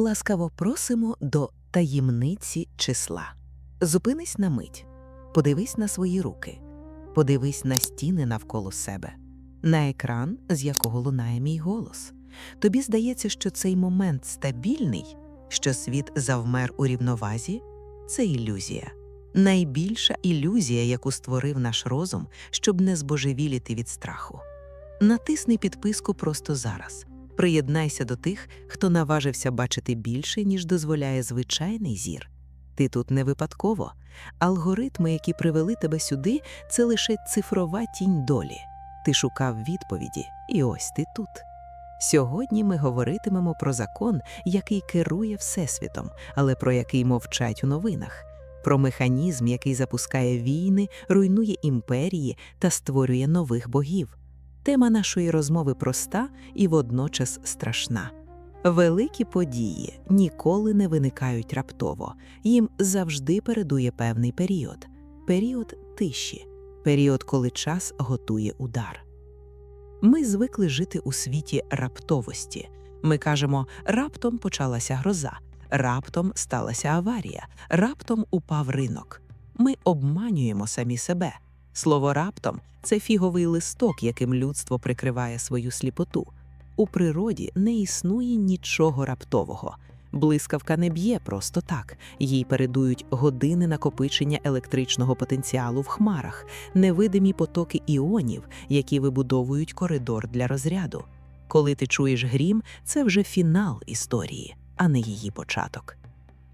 Ласкаво просимо до таємниці числа. Зупинись на мить, подивись на свої руки, подивись на стіни навколо себе, на екран, з якого лунає мій голос. Тобі здається, що цей момент стабільний, що світ завмер у рівновазі це ілюзія. Найбільша ілюзія, яку створив наш розум, щоб не збожевіліти від страху. Натисни підписку просто зараз. Приєднайся до тих, хто наважився бачити більше, ніж дозволяє звичайний зір. Ти тут не випадково. Алгоритми, які привели тебе сюди, це лише цифрова тінь долі. Ти шукав відповіді, і ось ти тут. Сьогодні ми говоритимемо про закон, який керує Всесвітом, але про який мовчать у новинах, про механізм, який запускає війни, руйнує імперії та створює нових богів. Тема нашої розмови проста і водночас страшна. Великі події ніколи не виникають раптово, їм завжди передує певний період період тиші, період, коли час готує удар. Ми звикли жити у світі раптовості. Ми кажемо, раптом почалася гроза, раптом сталася аварія, раптом упав ринок. Ми обманюємо самі себе. Слово раптом це фіговий листок, яким людство прикриває свою сліпоту. У природі не існує нічого раптового. Блискавка не б'є просто так, їй передують години накопичення електричного потенціалу в хмарах, невидимі потоки іонів, які вибудовують коридор для розряду. Коли ти чуєш грім, це вже фінал історії, а не її початок.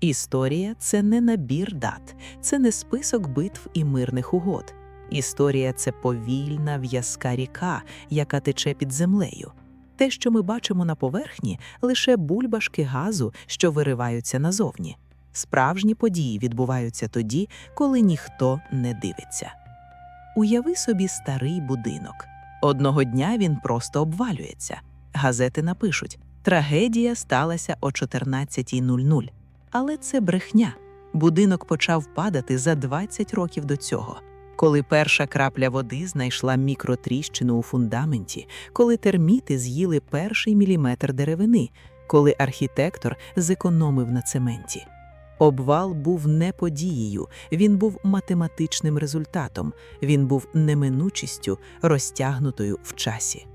Історія це не набір дат, це не список битв і мирних угод. Історія це повільна в'язка ріка, яка тече під землею. Те, що ми бачимо на поверхні, лише бульбашки газу, що вириваються назовні. Справжні події відбуваються тоді, коли ніхто не дивиться. Уяви собі старий будинок. Одного дня він просто обвалюється. Газети напишуть: трагедія сталася о 14.00. Але це брехня. Будинок почав падати за 20 років до цього. Коли перша крапля води знайшла мікротріщину у фундаменті, коли терміти з'їли перший міліметр деревини, коли архітектор зекономив на цементі. Обвал був не подією, він був математичним результатом, він був неминучістю, розтягнутою в часі.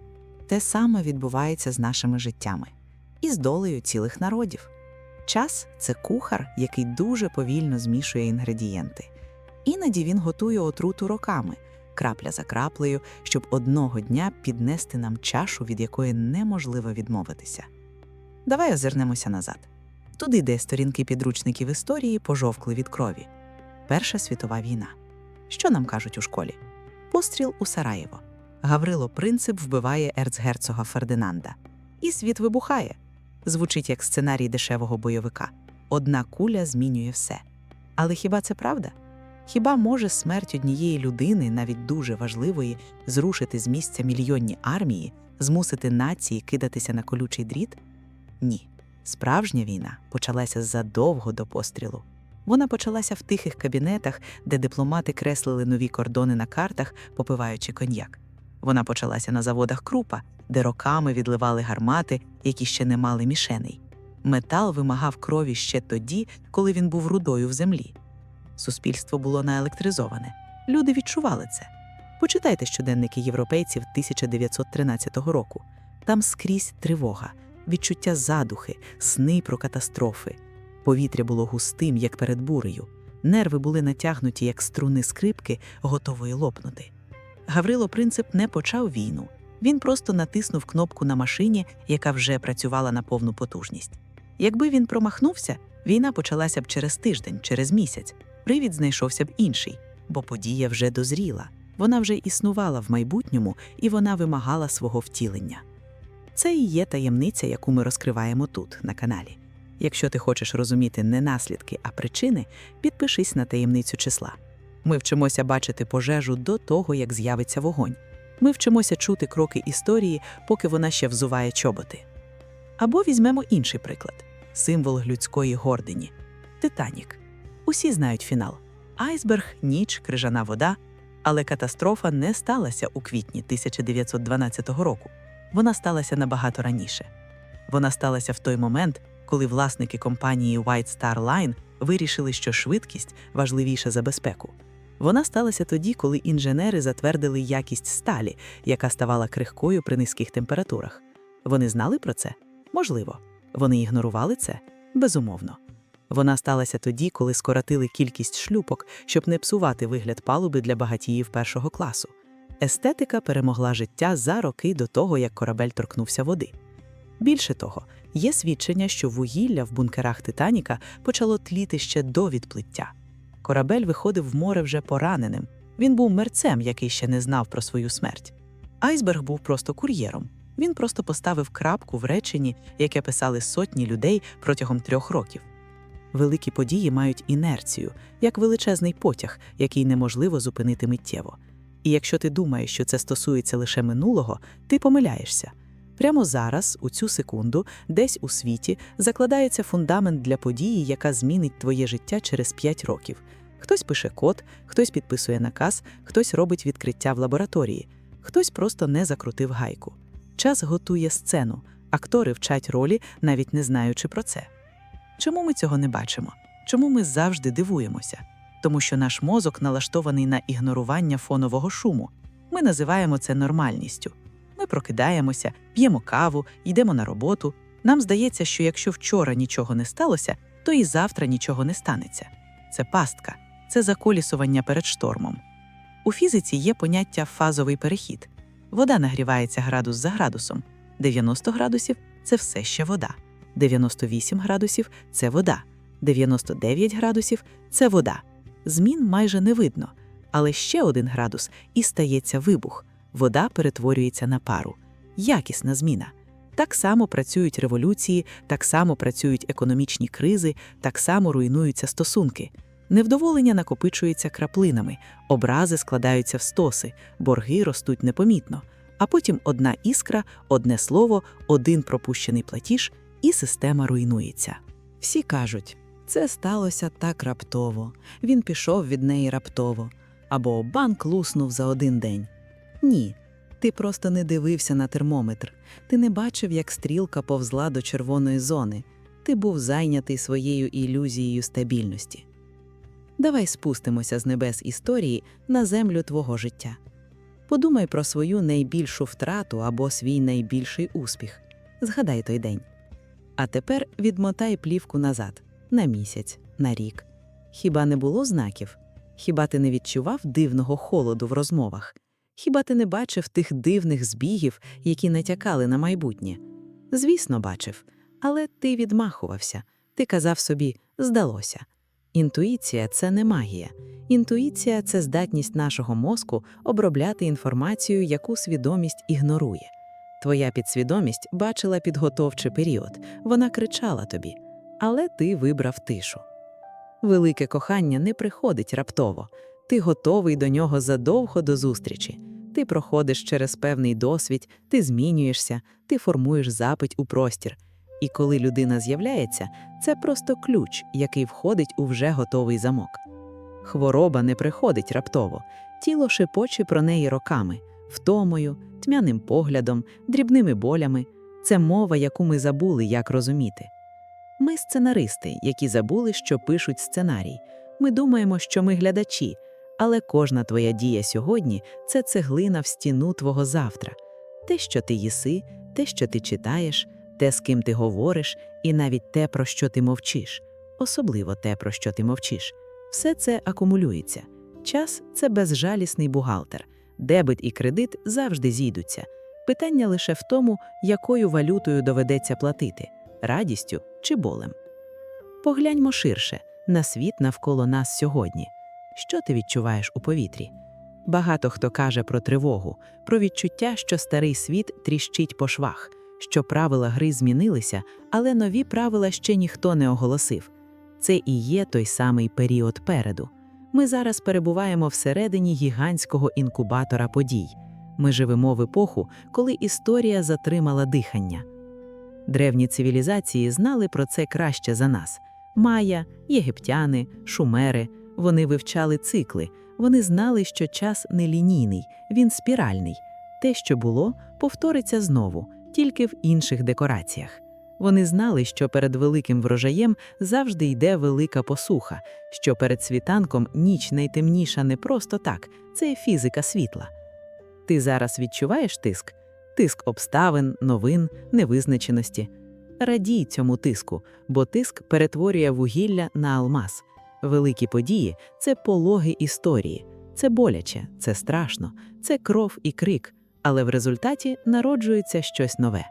Те саме відбувається з нашими життями і з долею цілих народів. Час це кухар, який дуже повільно змішує інгредієнти. Іноді він готує отруту роками, крапля за краплею, щоб одного дня піднести нам чашу, від якої неможливо відмовитися. Давай озирнемося назад. Туди, де сторінки підручників історії пожовкли від крові. Перша світова війна. Що нам кажуть у школі? Постріл у Сараєво. Гаврило Принцип вбиває ерцгерцога Фердинанда. І світ вибухає. Звучить як сценарій дешевого бойовика. Одна куля змінює все. Але хіба це правда? Хіба може смерть однієї людини, навіть дуже важливої, зрушити з місця мільйонні армії, змусити нації кидатися на колючий дріт? Ні. Справжня війна почалася задовго до пострілу. Вона почалася в тихих кабінетах, де дипломати креслили нові кордони на картах, попиваючи коньяк. Вона почалася на заводах крупа, де роками відливали гармати, які ще не мали мішеней. Метал вимагав крові ще тоді, коли він був рудою в землі. Суспільство було наелектризоване. Люди відчували це. Почитайте щоденники європейців 1913 року. Там скрізь тривога, відчуття задухи, сни про катастрофи. Повітря було густим, як перед бурею. Нерви були натягнуті, як струни скрипки, готової лопнути. Гаврило Принцип не почав війну. Він просто натиснув кнопку на машині, яка вже працювала на повну потужність. Якби він промахнувся, війна почалася б через тиждень, через місяць. Привід знайшовся б інший, бо подія вже дозріла. Вона вже існувала в майбутньому і вона вимагала свого втілення. Це і є таємниця, яку ми розкриваємо тут, на каналі. Якщо ти хочеш розуміти не наслідки, а причини, підпишись на таємницю числа. Ми вчимося бачити пожежу до того, як з'явиться вогонь. Ми вчимося чути кроки історії, поки вона ще взуває чоботи. Або візьмемо інший приклад символ людської гордині Титанік. Усі знають фінал: айсберг, ніч, крижана вода. Але катастрофа не сталася у квітні 1912 року. Вона сталася набагато раніше. Вона сталася в той момент, коли власники компанії White Star Line вирішили, що швидкість важливіша за безпеку. Вона сталася тоді, коли інженери затвердили якість сталі, яка ставала крихкою при низьких температурах. Вони знали про це? Можливо. Вони ігнорували це? Безумовно. Вона сталася тоді, коли скоротили кількість шлюпок, щоб не псувати вигляд палуби для багатіїв першого класу. Естетика перемогла життя за роки до того, як корабель торкнувся води. Більше того, є свідчення, що вугілля в бункерах Титаніка почало тліти ще до відплиття. Корабель виходив в море вже пораненим. Він був мерцем, який ще не знав про свою смерть. Айсберг був просто кур'єром. Він просто поставив крапку в реченні, яке писали сотні людей протягом трьох років. Великі події мають інерцію, як величезний потяг, який неможливо зупинити миттєво. І якщо ти думаєш, що це стосується лише минулого, ти помиляєшся. Прямо зараз, у цю секунду, десь у світі закладається фундамент для події, яка змінить твоє життя через 5 років. Хтось пише код, хтось підписує наказ, хтось робить відкриття в лабораторії, хтось просто не закрутив гайку. Час готує сцену, актори вчать ролі, навіть не знаючи про це. Чому ми цього не бачимо? Чому ми завжди дивуємося? Тому що наш мозок налаштований на ігнорування фонового шуму. Ми називаємо це нормальністю. Ми прокидаємося, п'ємо каву, йдемо на роботу. Нам здається, що якщо вчора нічого не сталося, то і завтра нічого не станеться. Це пастка, це заколісування перед штормом. У фізиці є поняття фазовий перехід. Вода нагрівається градус за градусом. 90 градусів це все ще вода. 98 градусів це вода. 99 градусів це вода. Змін майже не видно, але ще один градус і стається вибух. Вода перетворюється на пару. Якісна зміна. Так само працюють революції, так само працюють економічні кризи, так само руйнуються стосунки. Невдоволення накопичується краплинами, образи складаються в стоси, борги ростуть непомітно. А потім одна іскра, одне слово, один пропущений платіж, і система руйнується. Всі кажуть, це сталося так раптово, він пішов від неї раптово, або банк луснув за один день. Ні, ти просто не дивився на термометр, ти не бачив, як стрілка повзла до червоної зони, ти був зайнятий своєю ілюзією стабільності. Давай спустимося з небес історії на землю твого життя. Подумай про свою найбільшу втрату або свій найбільший успіх. Згадай той день. А тепер відмотай плівку назад на місяць, на рік. Хіба не було знаків? Хіба ти не відчував дивного холоду в розмовах? Хіба ти не бачив тих дивних збігів, які натякали на майбутнє? Звісно, бачив, але ти відмахувався. Ти казав собі здалося. Інтуїція це не магія. Інтуїція це здатність нашого мозку обробляти інформацію, яку свідомість ігнорує. Твоя підсвідомість бачила підготовчий період, вона кричала тобі, але ти вибрав тишу. Велике кохання не приходить раптово, ти готовий до нього задовго до зустрічі. Ти проходиш через певний досвід, ти змінюєшся, ти формуєш запит у простір. І коли людина з'являється, це просто ключ, який входить у вже готовий замок. Хвороба не приходить раптово, тіло шепоче про неї роками, втомою, тьмяним поглядом, дрібними болями. Це мова, яку ми забули, як розуміти. Ми сценаристи, які забули, що пишуть сценарій. Ми думаємо, що ми глядачі, але кожна твоя дія сьогодні це цеглина в стіну твого завтра. Те, що ти їси, те, що ти читаєш, те, з ким ти говориш, і навіть те, про що ти мовчиш, особливо те, про що ти мовчиш. Все це акумулюється. Час це безжалісний бухгалтер. Дебет і кредит завжди зійдуться. Питання лише в тому, якою валютою доведеться платити радістю чи болем. Погляньмо ширше на світ навколо нас сьогодні. Що ти відчуваєш у повітрі? Багато хто каже про тривогу, про відчуття, що старий світ тріщить по швах, що правила гри змінилися, але нові правила ще ніхто не оголосив. Це і є той самий період переду. Ми зараз перебуваємо всередині гігантського інкубатора подій. Ми живемо в епоху, коли історія затримала дихання. Древні цивілізації знали про це краще за нас: майя, єгиптяни, шумери. Вони вивчали цикли, вони знали, що час не лінійний, він спіральний. Те, що було, повториться знову, тільки в інших декораціях. Вони знали, що перед великим врожаєм завжди йде велика посуха, що перед світанком ніч найтемніша не просто так, це фізика світла. Ти зараз відчуваєш тиск? Тиск обставин, новин, невизначеності. Радій цьому тиску, бо тиск перетворює вугілля на алмаз. Великі події це пологи історії, це боляче, це страшно, це кров і крик, але в результаті народжується щось нове.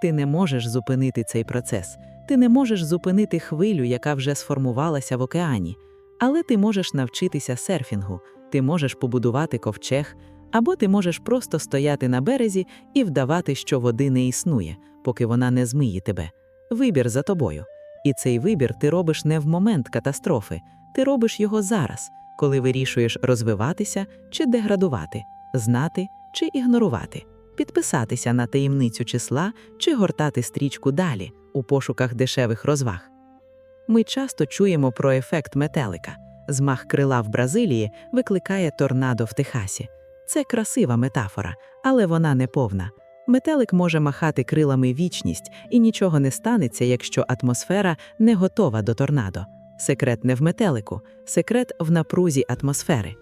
Ти не можеш зупинити цей процес, ти не можеш зупинити хвилю, яка вже сформувалася в океані, але ти можеш навчитися серфінгу, ти можеш побудувати ковчег, або ти можеш просто стояти на березі і вдавати, що води не існує, поки вона не змиє тебе. Вибір за тобою. І цей вибір ти робиш не в момент катастрофи, ти робиш його зараз, коли вирішуєш розвиватися чи деградувати, знати чи ігнорувати, підписатися на таємницю числа чи гортати стрічку далі у пошуках дешевих розваг. Ми часто чуємо про ефект метелика. Змах крила в Бразилії викликає торнадо в Техасі. Це красива метафора, але вона не повна. Метелик може махати крилами вічність, і нічого не станеться, якщо атмосфера не готова до торнадо. Секрет не в метелику, секрет в напрузі атмосфери.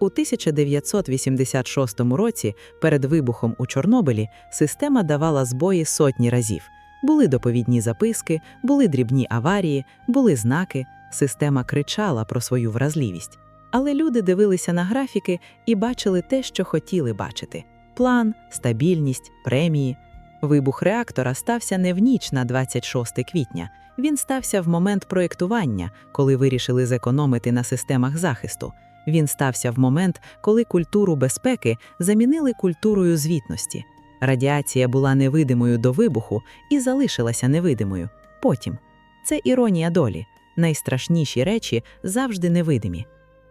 У 1986 році, перед вибухом у Чорнобилі, система давала збої сотні разів. Були доповідні записки, були дрібні аварії, були знаки. Система кричала про свою вразливість. Але люди дивилися на графіки і бачили те, що хотіли бачити: план, стабільність, премії. Вибух реактора стався не в ніч на 26 квітня. Він стався в момент проєктування, коли вирішили зекономити на системах захисту. Він стався в момент, коли культуру безпеки замінили культурою звітності. Радіація була невидимою до вибуху і залишилася невидимою. Потім це іронія долі. Найстрашніші речі завжди невидимі.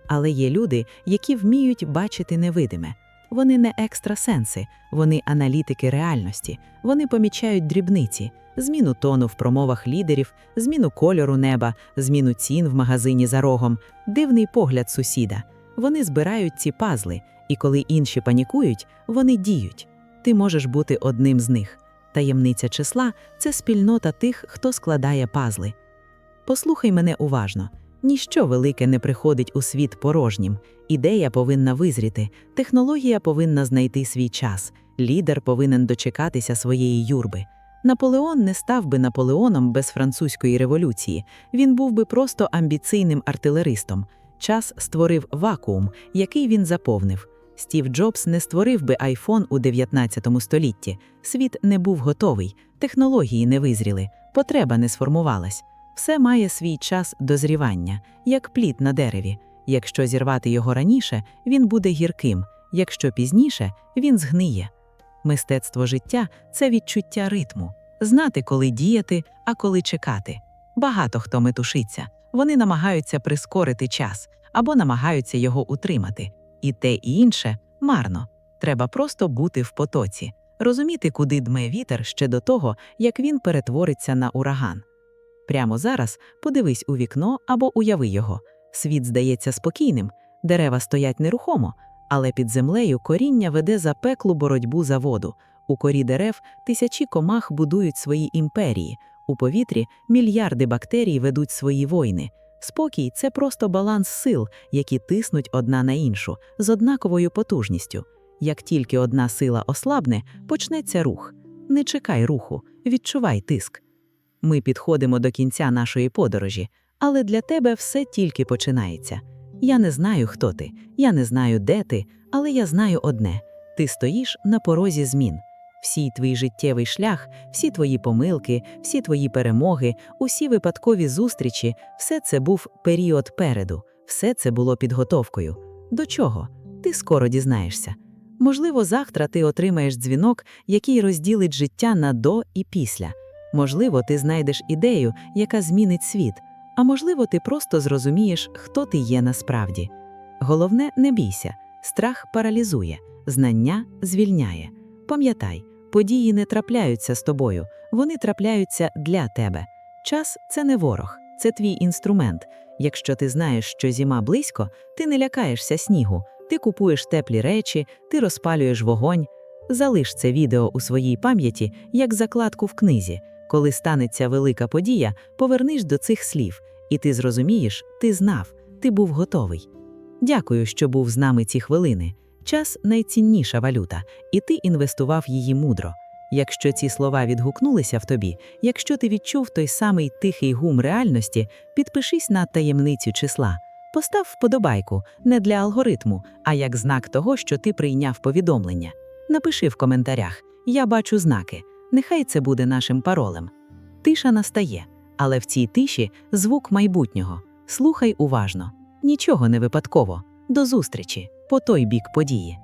Але є люди, які вміють бачити невидиме. Вони не екстрасенси, вони аналітики реальності, вони помічають дрібниці, зміну тону в промовах лідерів, зміну кольору неба, зміну цін в магазині за рогом, дивний погляд сусіда. Вони збирають ці пазли, і коли інші панікують, вони діють. Ти можеш бути одним з них. Таємниця числа це спільнота тих, хто складає пазли. Послухай мене уважно. Ніщо велике не приходить у світ порожнім. Ідея повинна визріти, технологія повинна знайти свій час, лідер повинен дочекатися своєї юрби. Наполеон не став би Наполеоном без французької революції. Він був би просто амбіційним артилеристом. Час створив вакуум, який він заповнив. Стів Джобс не створив би айфон у 19 столітті. Світ не був готовий, технології не визріли, потреба не сформувалась. Все має свій час дозрівання, як плід на дереві. Якщо зірвати його раніше, він буде гірким, якщо пізніше, він згниє. Мистецтво життя це відчуття ритму, знати, коли діяти, а коли чекати. Багато хто метушиться, вони намагаються прискорити час або намагаються його утримати. І те, і інше марно. Треба просто бути в потоці, розуміти, куди дме вітер ще до того, як він перетвориться на ураган. Прямо зараз подивись у вікно або уяви його. Світ здається спокійним, дерева стоять нерухомо, але під землею коріння веде запеклу боротьбу за воду. У корі дерев тисячі комах будують свої імперії, у повітрі мільярди бактерій ведуть свої войни. Спокій це просто баланс сил, які тиснуть одна на іншу з однаковою потужністю. Як тільки одна сила ослабне, почнеться рух. Не чекай руху, відчувай тиск. Ми підходимо до кінця нашої подорожі, але для тебе все тільки починається. Я не знаю, хто ти, я не знаю, де ти, але я знаю одне: ти стоїш на порозі змін. Всій твій життєвий шлях, всі твої помилки, всі твої перемоги, усі випадкові зустрічі, все це був період переду, все це було підготовкою. До чого? Ти скоро дізнаєшся. Можливо, завтра ти отримаєш дзвінок, який розділить життя на до і після. Можливо, ти знайдеш ідею, яка змінить світ, а можливо, ти просто зрозумієш, хто ти є насправді. Головне, не бійся, страх паралізує, знання звільняє. Пам'ятай, події не трапляються з тобою, вони трапляються для тебе. Час це не ворог, це твій інструмент. Якщо ти знаєш, що зима близько, ти не лякаєшся снігу, ти купуєш теплі речі, ти розпалюєш вогонь. Залиш це відео у своїй пам'яті як закладку в книзі. Коли станеться велика подія, повернись до цих слів, і ти зрозумієш, ти знав, ти був готовий. Дякую, що був з нами ці хвилини. Час найцінніша валюта, і ти інвестував її мудро. Якщо ці слова відгукнулися в тобі, якщо ти відчув той самий тихий гум реальності, підпишись на таємницю числа. Постав вподобайку не для алгоритму, а як знак того, що ти прийняв повідомлення. Напиши в коментарях: Я бачу знаки. Нехай це буде нашим паролем. Тиша настає, але в цій тиші звук майбутнього. Слухай уважно. Нічого не випадково. До зустрічі по той бік події.